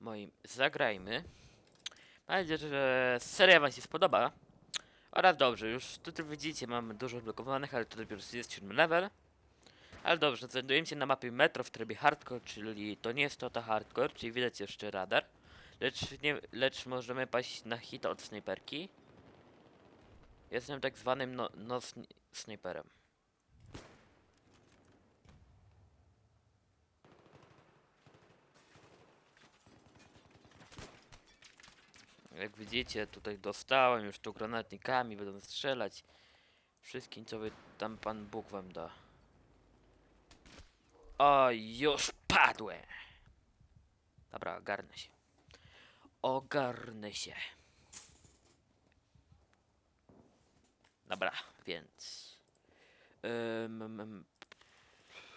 moim zagrajmy. Mam nadzieję, że seria wam się spodoba. Oraz dobrze, już tutaj widzicie, mam dużo blokowanych, ale to dopiero jest 7 level. Ale dobrze, znajdujemy się na mapie metro w trybie hardcore, czyli to nie jest to ta hardcore, czyli widać jeszcze radar. Lecz, nie, lecz możemy paść na hit od snajperki. Jestem tak zwanym no, no snajperem. Jak widzicie, tutaj dostałem już tu granatnikami, będą strzelać. Wszystkim, co wy tam Pan Bóg wam da. O, już padłem! Dobra, ogarnę się. Ogarnę się. Dobra, więc...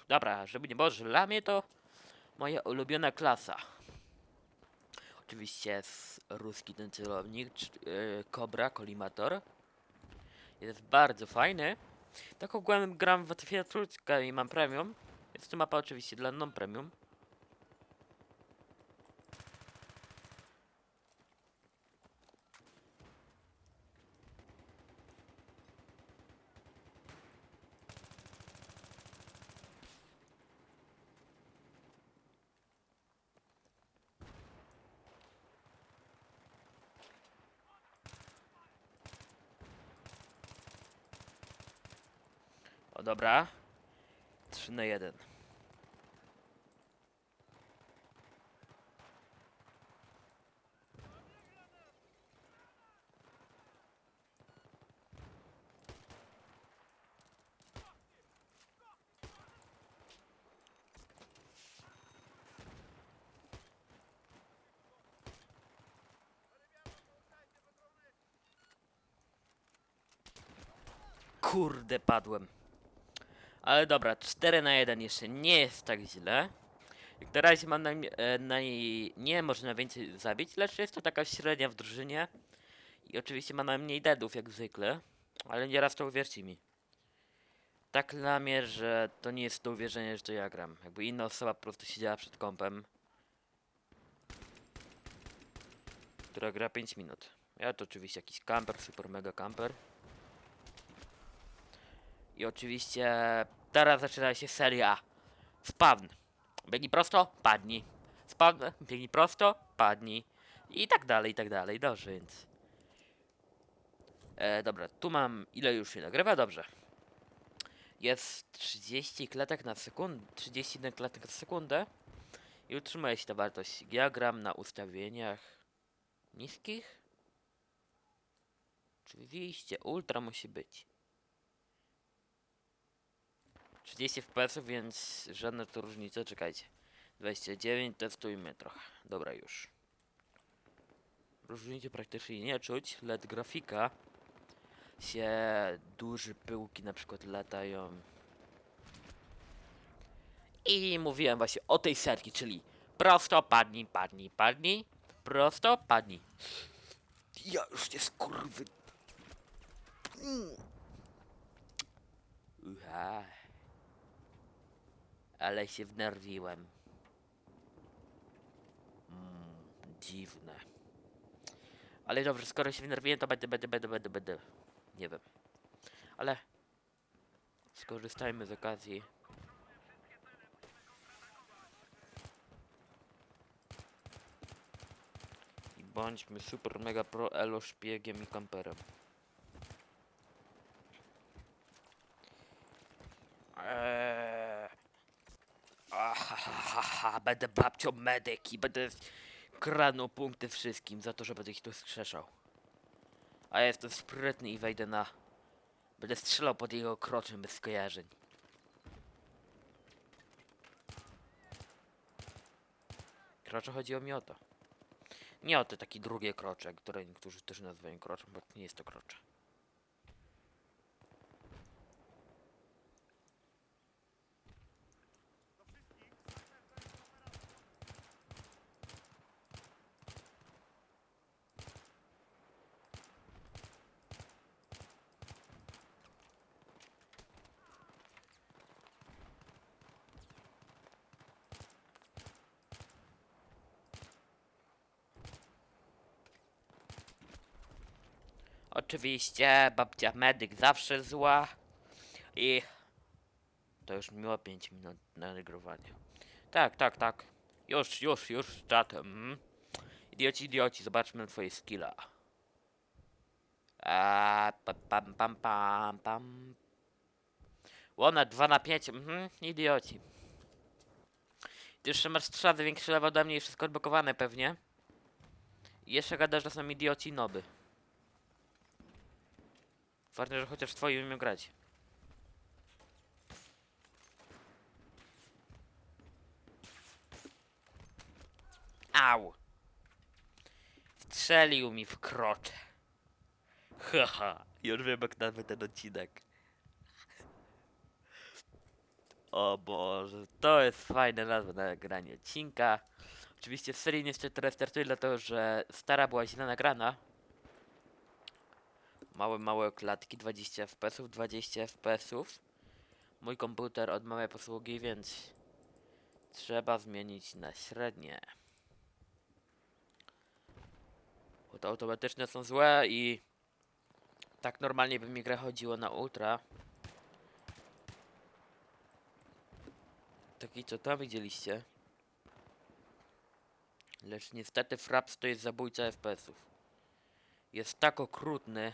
Dobra, żeby nie było, że dla to moja ulubiona klasa. Oczywiście jest ruski ten celownik, yy, Cobra, Kolimator. Jest bardzo fajny. Tak ogółem gram w Battlefield i mam premium. Jest to mapa oczywiście dla non-premium. O dobra. 3 na 1. Kurde, padłem. Ale dobra, 4 na 1 jeszcze nie jest tak źle. Jak na razie mam e, naj, nie można więcej zabić, lecz jest to taka średnia w drużynie. I oczywiście ma najmniej deadów jak zwykle. Ale nieraz to uwierzcie mi. Tak dla mnie, że to nie jest do uwierzenia, że to ja gram. Jakby inna osoba po prostu siedziała przed kompem. Która gra 5 minut. Ja to oczywiście jakiś camper, super mega camper. I oczywiście teraz zaczyna się seria Spawn. Biegnij prosto, padnij. Spawn, biegnij prosto, padnij. I tak dalej, i tak dalej. Dobrze, więc... E, dobra, tu mam... Ile już się nagrywa? Dobrze. Jest 30 klatek na sekundę, 31 klatek na sekundę. I utrzymuje się ta wartość. Ja gram na ustawieniach niskich. Oczywiście, ultra musi być. 30 fps, więc żadne to różnice, czekajcie. 29, testujmy trochę. Dobra już. Różnicy praktycznie nie czuć, lecz grafika się duże pyłki na przykład latają. I mówiłem właśnie o tej serki, czyli prosto padnij, padnij, padnij, prosto padnij. Ja już cię skurwy... Mm. Uha. Ale się wnerwiłem. Mm, dziwne. Ale dobrze, skoro się wnerwiłem, to będę, będę, będę, będę, będę. Nie wiem. Ale skorzystajmy z okazji. I bądźmy super mega pro elo szpiegiem i kamperem. Eee. Będę babcią medyk i będę kradnął punkty wszystkim za to, że będę ich tu skrzeszał. A ja jestem sprytny i wejdę na... Będę strzelał pod jego kroczem bez skojarzeń. Krocze chodziło mi o to. Nie o te takie drugie krocze, które niektórzy też nazywają kroczem, bo nie jest to krocze. Oczywiście babcia medyk zawsze zła. I to już miło 5 minut na nagrywanie. Tak, tak, tak. Już, już, już, czatem. Mhm. Idioci, idioci, zobaczmy twoje skilla. A, pam, pam, pam, pam. Łona 2 na 5, mhm, idioci. Jeszcze masz trzy razy większy level ode mnie i wszystko odblokowane pewnie. Jeszcze gadasz, że są idioci noby. Ważne, że chociaż twoi umieją grać. Au! Strzelił mi w krocze. Haha, już wiem jak nazwę ten odcinek. O Boże, to jest fajna nazwa na nagranie odcinka. Oczywiście serii niestety teraz startuje, dlatego że stara była źle nagrana. Małe, małe klatki, 20 fps, 20 fps. Mój komputer od małej posługi, więc trzeba zmienić na średnie. Bo to automatyczne są złe i tak normalnie by mi gra chodziło na ultra. Taki co tam widzieliście. Lecz niestety Fraps to jest zabójca FPS-ów. Jest tak okrutny.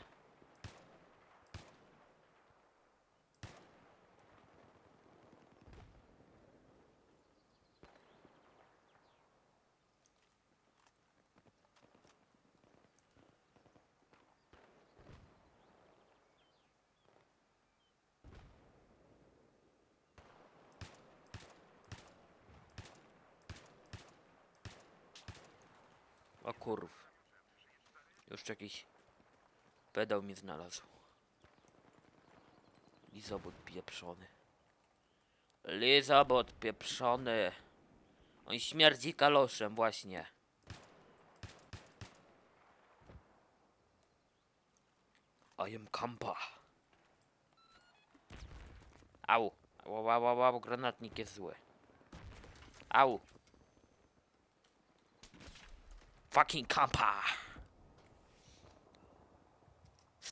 O kurw. Już jakiś pedał mi znalazł. Lizobot pieprzony. Lizobot pieprzony. On śmierdzi kaloszem właśnie. I am Kampa. Au. Au, au, au, au, granatnik jest zły. Au. Fucking Kampa.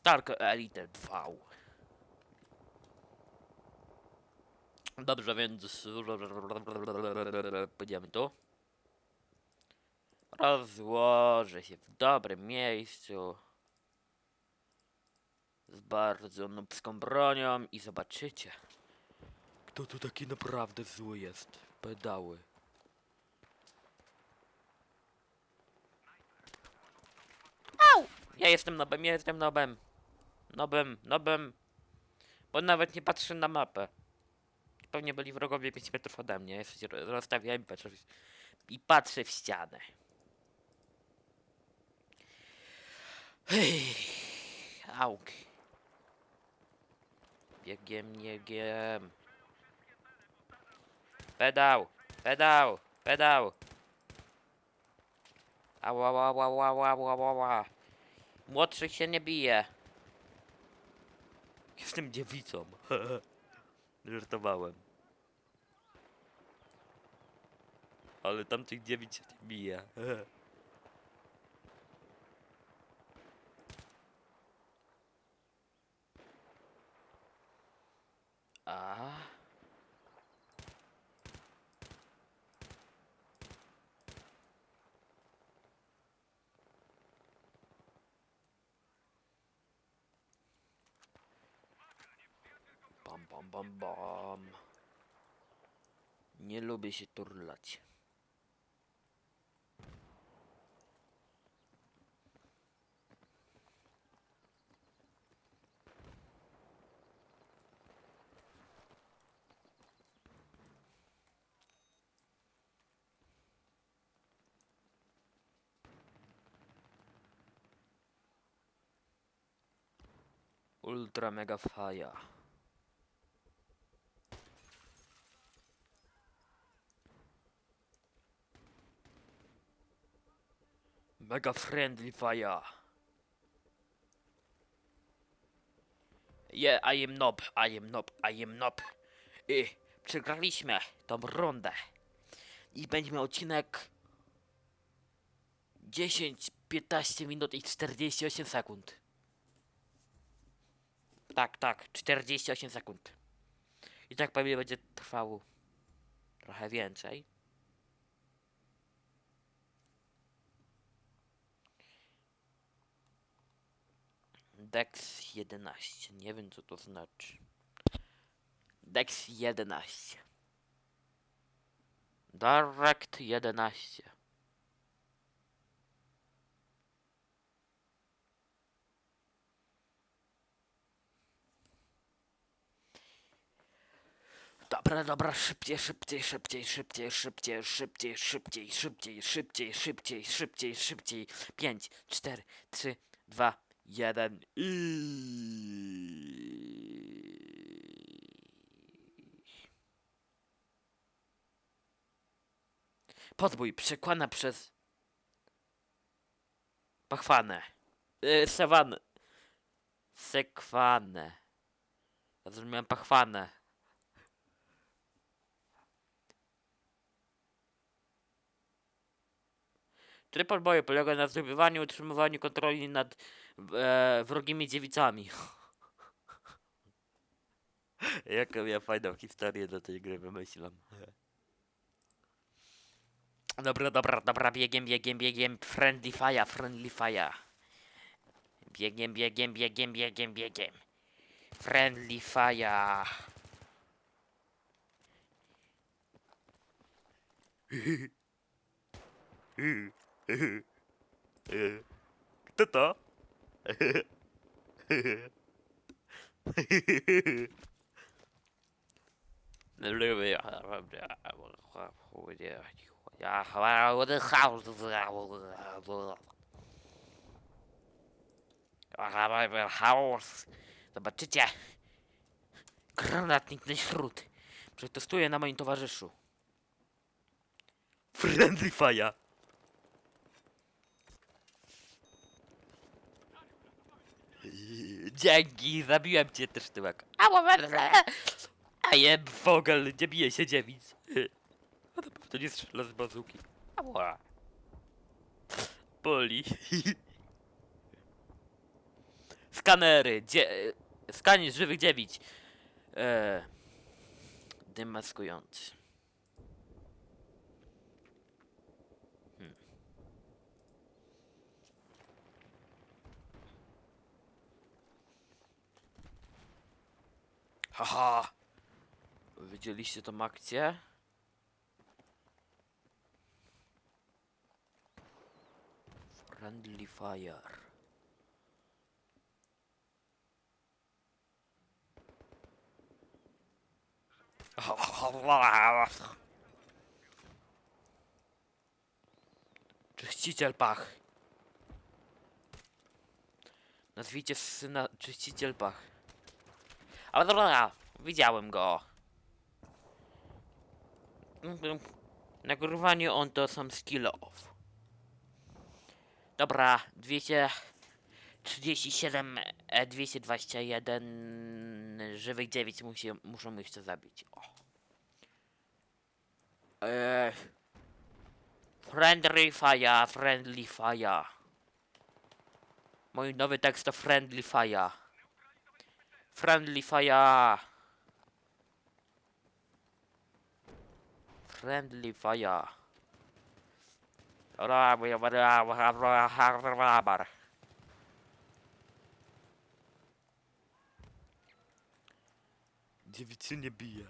Stark Elite 2. Dobrze, więc pójdziemy tu. Rozłożę się w dobrym miejscu. Z bardzo nubską bronią i zobaczycie. Kto tu taki naprawdę zły jest? Pedały. Ja jestem nobem, ja jestem nobem. Nobem, nobem. Bo nawet nie patrzę na mapę. Pewnie byli wrogowie 5 metrów ode mnie. Ja ro- rozstawiałem patrzę i patrzę w ścianę. Hej, Auk. Biegiem, niegiem. Pedał, pedał, pedał. Ała, ała, ała, ała, ała, ała. Młodszych się nie bije. Jestem dziewicą. Żartowałem. Ale tamtych dziewic się nie bije. A. Bam, bam. Nie lubię się turlać. Ultra mega faja. Mega friendly fire. Yeah, I am nob, I am nob, I am nob. I przegraliśmy tą rundę. I będzie miał odcinek 10, 15 minut i 48 sekund. Tak, tak, 48 sekund. I tak pewnie będzie trwało trochę więcej. Dex 11. Nie wiem co to znaczy. Dex 11. Direct 11. Dobra, dobra, szybciej, szybciej, szybciej, szybciej, szybciej, szybciej, szybciej, szybciej, szybciej, szybciej, szybciej, szybciej. Pięć, cztery, trzy, dwa, jeden i... Podbój przekłana przez... Pachwanę. Yy, sewanę. Sekwanę. Ja zrozumiałem pachwanę. Tryb odboju polega na zdobywaniu i utrzymywaniu kontroli nad e, wrogimi dziewicami. Jaką ja fajną historię do tej gry wymyślam. Dobra, dobra, dobra, biegiem, biegiem, biegiem. Friendly fire, friendly fire. Biegiem, biegiem, biegiem, biegiem, biegiem. Friendly fire. Kto to? Zobaczycie. Granatnik na śród. Przetestuję na moim towarzyszu. Friendly fire. Dzięki, zabiłem cię też tyłek. A jeb, Fogel, nie bije się dziewic. A na pewno nie strzela z bazuki. Ała. Boli. Skanery, dzie... Skanie żywych dziewic. Eee, dym maskujący. Hmm. Haha! Widzieliście tą akcję? Friendly fire. Czyściciel pach. Nazwijcie syna czyściciel pach. Ale dobra, widziałem go. Nagrywanie on to są skill off. Dobra, 237, e, 221 żywych dziewic musi, muszą jeszcze zabić. O. Eee. Friendly fire, friendly fire. Mój nowy tekst to friendly fire. Friendly fire. Friendly fire. Dziewicy nie bije.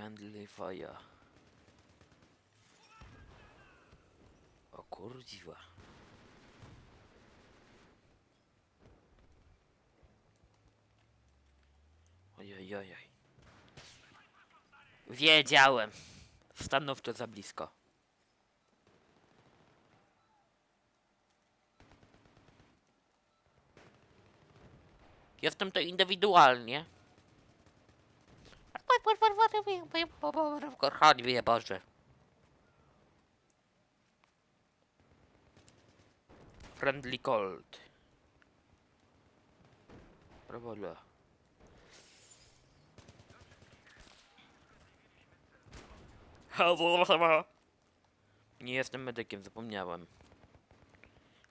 Friendly fire. O kurdziwa. Ojojojoj. Wiedziałem. Stanowczo za blisko. Jestem to indywidualnie. Kochani wie Boże. Friendly cold. Brawola. Nie jestem medykiem, zapomniałem.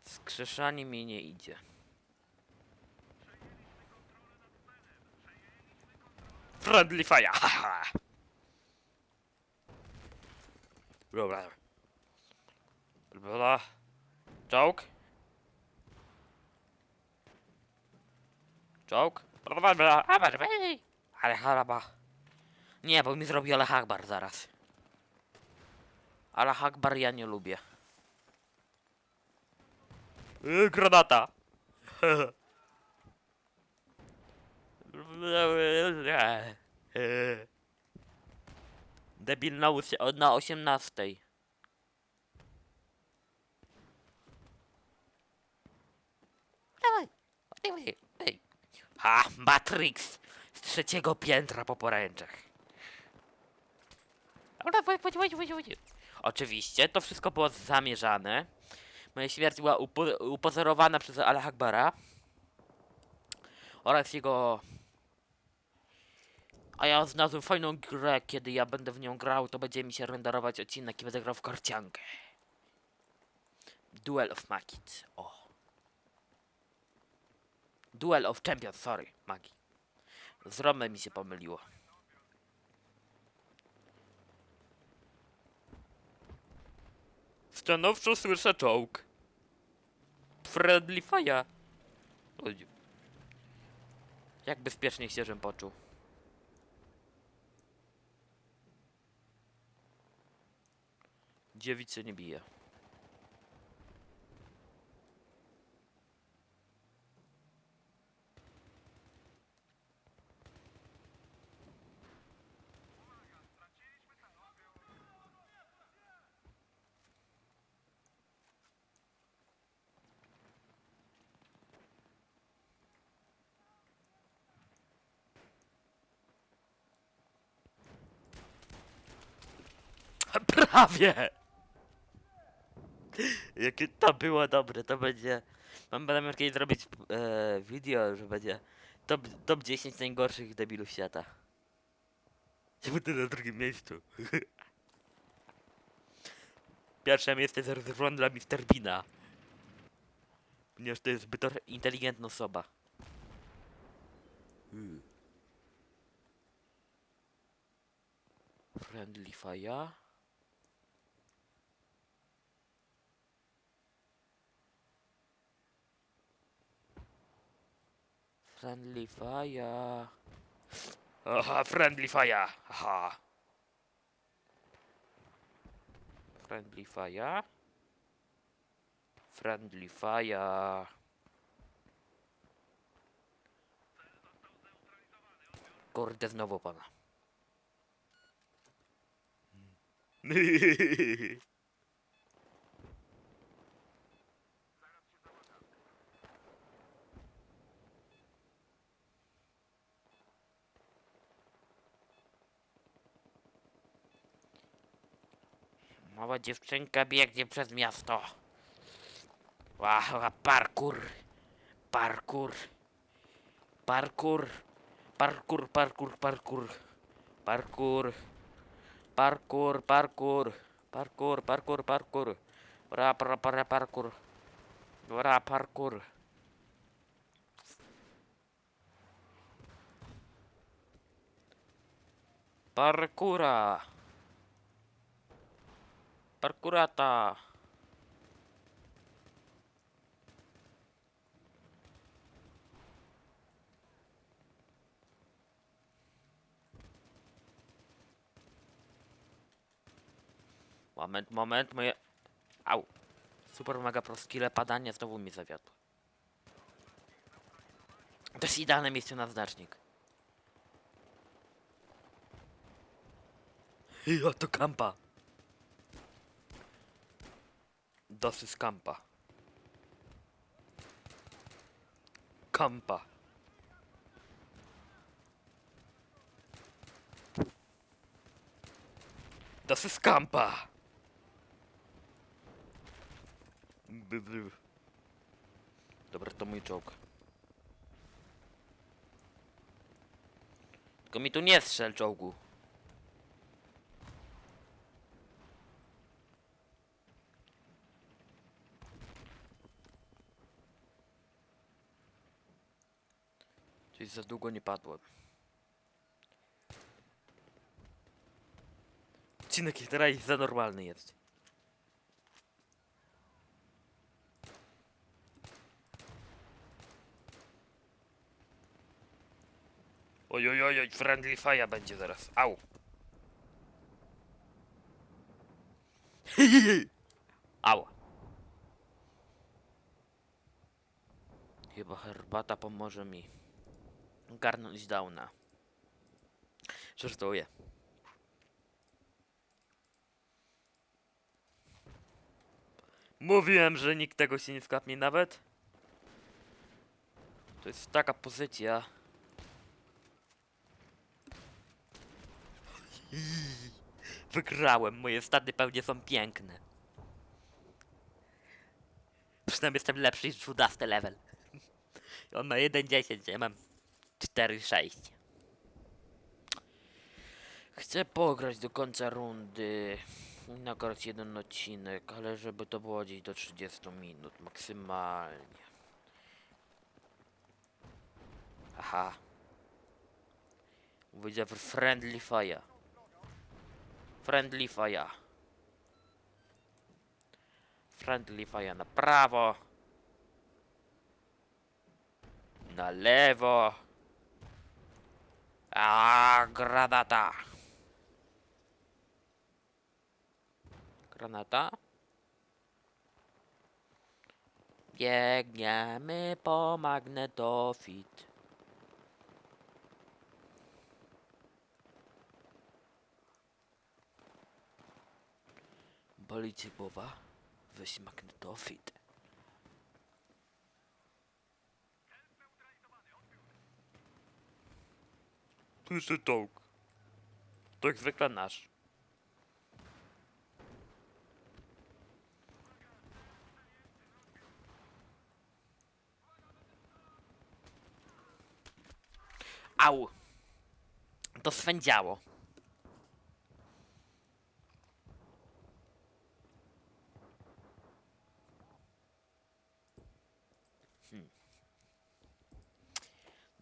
Skrzeszanie mi nie idzie. Friendly fire! Dobra. Dobra. Czołg? Czołg? Ale haraba. Nie, bo mi zrobi Ale Akbar zaraz. Ale Akbar ja nie lubię. Yy, granata! Debil na, na 18. Dawaj, dawaj, dawaj. Ha, Matrix! Z trzeciego piętra po poręczach. Oczywiście, to wszystko było zamierzane. Moja śmierć była upo upozorowana przez Al Akbara oraz jego... A ja znalazłem fajną grę, kiedy ja będę w nią grał, to będzie mi się renderować odcinek i będę grał w karciankę. Duel of Magit. O. Duel of Champions, sorry, magii. Z Romem mi się pomyliło. Stanowczo słyszę czołg. Friendly fire. Oj. Jak bezpiecznie się żem poczuł. Dziewicy nie bije. Prawie! Jakie to było dobre, to będzie... Mam będę kiedyś zrobić e, video, że będzie top, top 10 najgorszych debilów świata. Ja będę na drugim miejscu. Pierwsze miejsce jest rezerwowane dla Mr. Bina. Ponieważ to jest zbyt inteligentna osoba. Hmm. Friendly fire. Friendly fire. Aha, friendly fire. Aha. Friendly fire. Friendly fire. Kurde, znowu pana. Mała dziewczynka biegnie przez miasto. Ła, parkour. Parkour. Parkour. Parkour, parkour, parkour. Parkour. Parkour, parkour. Parkour, parkour, parkour. Ra, pra, pra, parkour. Ra, parkour. Parkoura. Parkurata. Moment, moment, moje... Au. Super mega pro skille padanie znowu mi zawiodło. To jest idealne miejsce na znacznik. Ja to kampa. Dosyć kampa. Kampa. Dosyć kampa. By, by. Dobra, to mój czołg. Tylko mi tu nie strzel czołgu. Za długo nie padłem. Odcinek teraz za normalny jest. Oj, oj, oj, oj, friendly fire będzie zaraz. Au. Au. Chyba herbata pomoże mi garnąć downa. Żartuję. Mówiłem, że nikt tego się nie skapnie nawet. To jest taka pozycja. Wygrałem, moje staty pewnie są piękne. Przynajmniej jestem lepszy niż 12 level. On ma 1.10, ja mam 4.6. Chcę pograć do końca rundy. Nagrać jeden odcinek, ale żeby to było gdzieś do 30 minut maksymalnie. Aha. Widzę friendly fire. Friendly fire. Friendly fire na prawo. Na lewo. A granata. Granata. Biegniemy po magnetofit. Boli głowa? Weź magnetofit. Jeszcze czołg. To jak zwykle nasz. Au! To swędziało. Hmm.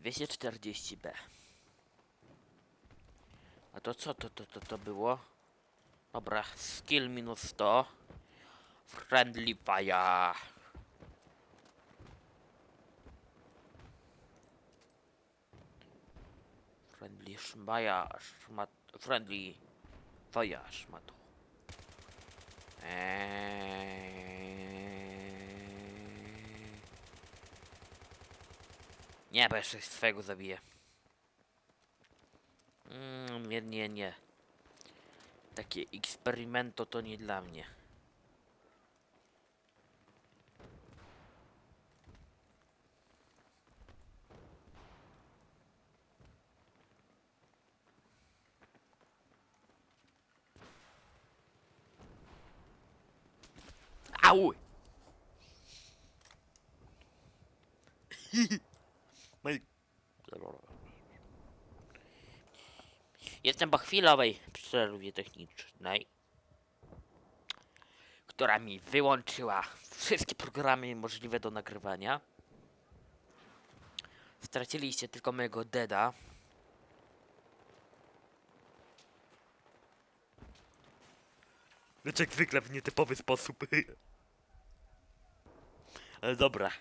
240B. A to co to, to, to, to było? Dobra, skill minus 100. Friendly fire. Friendly szmaja, szmat, friendly fire, szmato. Eee... Nie, bo jeszcze swego zabiję. Nie, nie, nie. Takie eksperymento to nie dla mnie. Au! No i... Jestem po chwilowej przerwie technicznej, która mi wyłączyła wszystkie programy możliwe do nagrywania. Straciliście tylko mojego deda. Znaczy jak zwykle w nietypowy sposób. Ale dobra,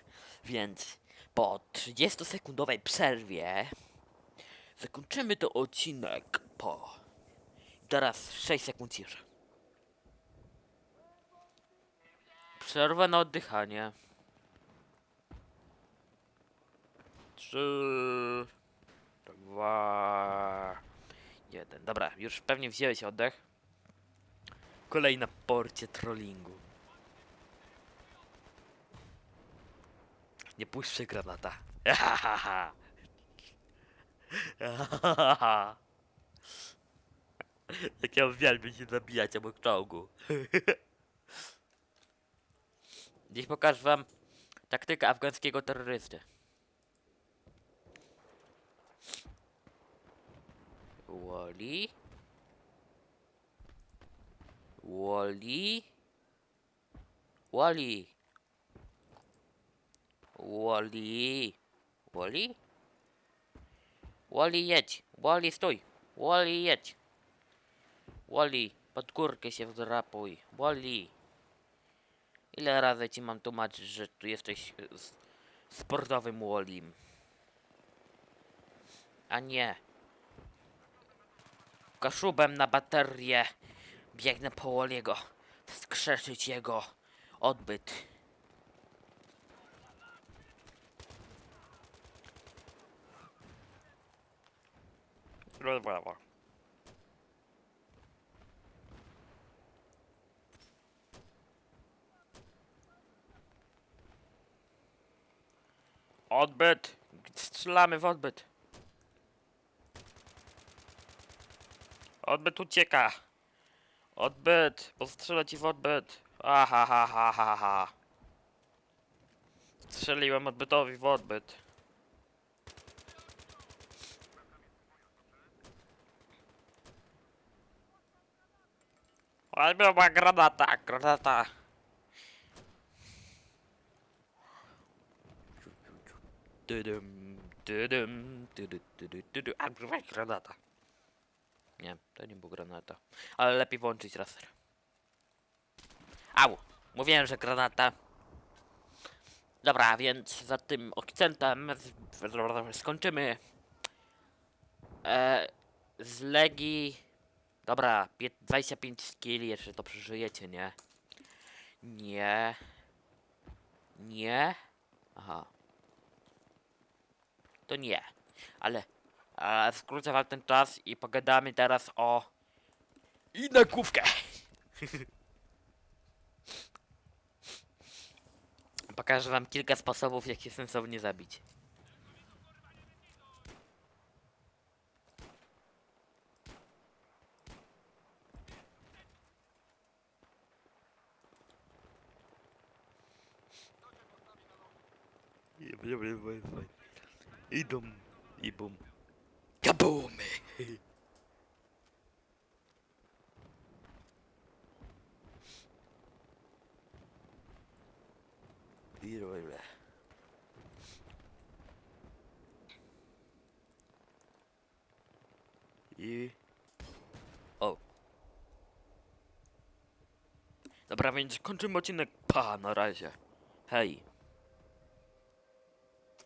więc po 30-sekundowej przerwie zakończymy to odcinek po... Teraz 6 sekund ciszy. Przerwa na oddychanie. Trzy, dwa, jeden. Dobra, już pewnie wziąłeś oddech. Kolej na porcie trollingu. Nie puszczę granata. Jak ja uwielbiam się zabijać obok czołgu. Dziś pokażę wam taktykę afgańskiego terrorysty. Wally. Wally. Wally. Wally. Wally? Wally jedź, Wally stój, Wally jedź. Wally, pod górkę się wdrapuj, Wally. Ile razy ci mam tłumaczyć, że tu jesteś e, sportowym Wallim? A nie. Kaszubem na baterię. Biegnę po Walliego. Skrzeszyć jego odbyt. Brawo. Odbyt! Strzelamy w odbyt. Odbyt ucieka. Odbyt! Postrzelę ci w odbyt. Aha, ha, ha, ha, ha. Strzeliłem odbytowi w odbyt. Ale była granata, granata. Dydym, dydym, dydy, dydy, dydy. A, była granata. Nie, to nie była granata. Ale lepiej włączyć laser. Au! Mówiłem, że granata. Dobra, więc za tym akcentem skończymy. E, z Legii. Dobra, pie- 25 skilli, jeszcze to przeżyjecie, nie? Nie. Nie. Aha. To nie. Ale e, skrócę wam ten czas i pogadamy teraz o... I na główkę! Pokażę wam kilka sposobów, jak się sensownie zabić. Idą. I bum. Kabumy! I robię. I... O. Dobra, więc kończymy odcinek. Pa, na razie. Hej.